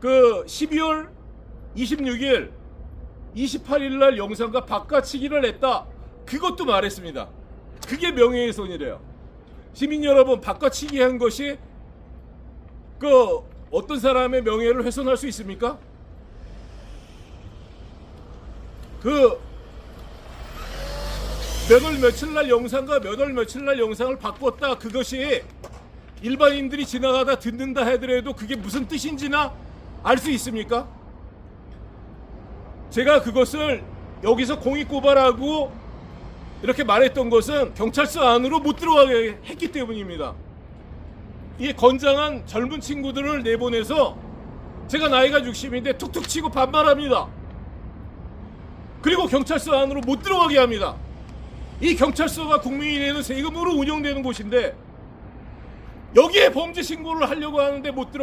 그 12월 26일 28일 날 영상과 바꿔치기를 했다. 그것도 말했습니다. 그게 명예훼손이래요. 시민 여러분, 바꿔치기 한 것이 그 어떤 사람의 명예를 훼손할 수 있습니까? 그 몇월 며칠 날 영상과 몇월 며칠 날 영상을 바꿨다. 그것이 일반인들이 지나가다 듣는다 하더라도 그게 무슨 뜻인지나 알 수 있습니까? 제가 그것을 여기서 공익 고발하고 이렇게 말했던 것은 경찰서 안으로 못 들어가게 했기 때문입니다. 이 건장한 젊은 친구들을 내보내서 제가 나이가 60인데 툭툭 치고 반말합니다. 그리고 경찰서 안으로 못 들어가게 합니다. 이 경찰서가 국민이 내는 세금으로 운영되는 곳인데 여기에 범죄 신고를 하려고 하는데 못 들어